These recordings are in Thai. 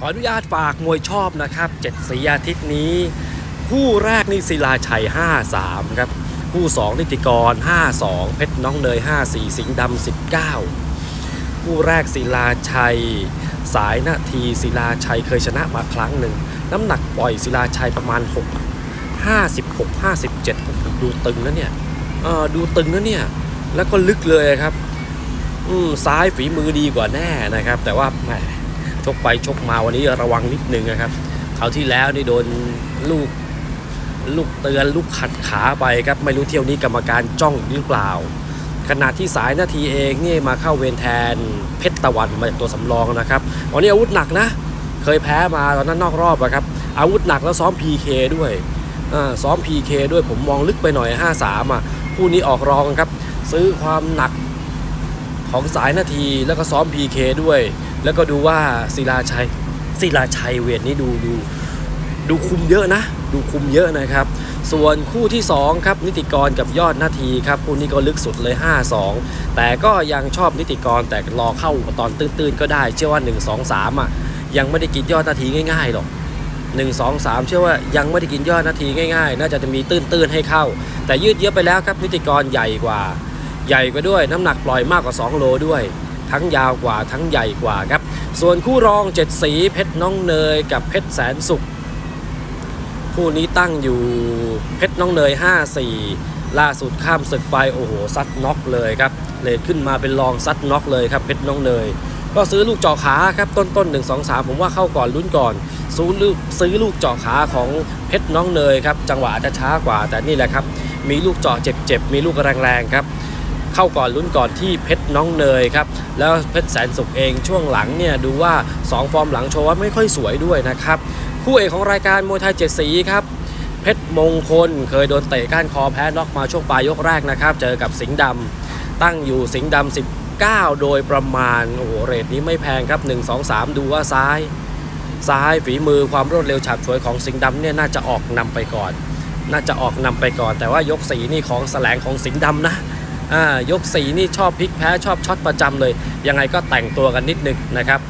ขออนุญาตฝากมวยชอบนะครับเจ็ดสีอาทิตย์นี้ คู่แรกนี่ศิลาชัย 53 ครับคู่ 2 นิติกร 52 เพชรน้องเนย 54 สิงห์ดำ 19 คู่แรกศิลาชัย สายนาทีศิลาชัยเคยชนะมาครั้งหนึ่ง น้ำหนักปล่อยศิลาชัยประมาณ 6 56 57โอ้โหดูตึงนะเนี่ยเออดูตึงนะเนี่ย แล้วก็ลึกเลยครับ อืมซ้ายฝีมือดีกว่าแน่นะครับ แต่ว่าแหม ชกไปชกมาวันนี้ระวังนิดนึงนะครับคราวที่แล้วนี่โดนลูกลูกเตือนลูกขัดขาไปครับไม่รู้เที่ยวนี้กรรมการจ้องหรือเปล่า ขณะที่สายนาทีเองนี่มาเข้าเวรแทนเพชรตะวันมาจากตัวสำรองนะครับวันนี้อาวุธหนักนะ เคยแพ้มาตอนนั้นนอกรอบอะครับอาวุธหนักแล้วซ้อม PK ด้วยซ้อม PK ด้วยผมมองลึกไปหน่อย 5-3อะคู่นี้ออกรองครับ ซื้อความหนักของสายนาทีแล้วก็ซ้อม PK ด้วย แล้วก็ดูว่าศิลาชัยศิลาชัยเวทนี้ดูดูดูคุมเยอะนะ ดูคุมเยอะนะครับ ส่วนคู่ที่ 2 ครับ นิติกรกับยอดนาทีครับคู่นี้ก็ลึกสุดเลย 5-2 แต่ก็ยังชอบนิติกรแต่รอเข้าตอนตื้นๆ ก็ได้ เชื่อว่า 1 2 3 อะ ยังไม่ได้กินยอดนาทีง่ายๆหรอก1 2 3 เชื่อว่ายังไม่ได้กินยอดนาทีง่ายๆ น่าจะจะมีตื้นๆให้เข้า แต่ยืดเยอะไปแล้วครับนิติกรใหญ่กว่า ใหญ่กว่าด้วยน้ำหนักปล่อยมากกว่า 2 โลด้วย ทั้งยาวกว่าทั้งใหญ่กว่าครับ ส่วนคู่รองเจ็ดสีเพชรน้องเนยกับเพชรแสนสุข คู่นี้ตั้งอยู่เพชรน้องเนย 5-4 ล่าสุดข้ามศึกไปโอ้โหซัดน็อกเลยครับเลทขึ้นมาเป็นรองซัดน็อกเลยครับเพชรน้องเนย ก็ซื้อลูกเจาะขาครับต้นต้น1 2 3 ผมว่าเข้าก่อนลุ้นก่อนซื้อลูกซื้อลูกเจาะขาของเพชรน้องเนยครับจังหวะอาจจะช้ากว่าแต่นี่แหละครับมีลูกเจาะเจ็บๆมีลูกแรงๆครับ เข้าก่อนลุ้นก่อนที่เพชรน้องเนยครับแล้วเพชรแสนสุขเองช่วงหลังเนี่ยดูว่า 2 ฟอร์มหลังโชว์ว่าไม่ค่อยสวยด้วยนะครับคู่เอกของรายการมวยไทยเจ็ดสีครับเพชรมงคลเคยโดนเตะก้านคอแพ้น็อกมาช่วงปลายยกแรกนะครับ เจอกับสิงห์ดำตั้งอยู่สิงห์ดำ19 โดยประมาณโอ้โหเรทนี้ไม่แพงครับ 1 2 3 ดูว่าซ้าย ซ้ายฝีมือความรวดเร็วฉาบฉวยของสิงห์ดำเนี่ยน่าจะออกนำไปก่อน น่าจะออกนำไปก่อน แต่ว่ายกสีนี่ของแสลงของสิงห์ดำนะ อ่ายกสีนี่ชอบพลิกแพ้ชอบช็อตประจำเลย ยังไงก็แต่งตัวกันนิดนึงนะครับ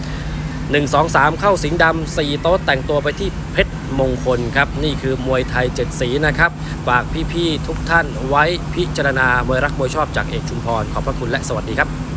1 2 3 เข้าสิงห์ดำ4โต๊ะแต่งตัวไปที่เพชรมงคลครับ นี่คือมวยไทย 7 สีนะครับฝากพี่ ๆ ทุกท่านไว้พิจารณามวยรักมวยชอบจากเอกชุมพร ขอบพระคุณและสวัสดีครับ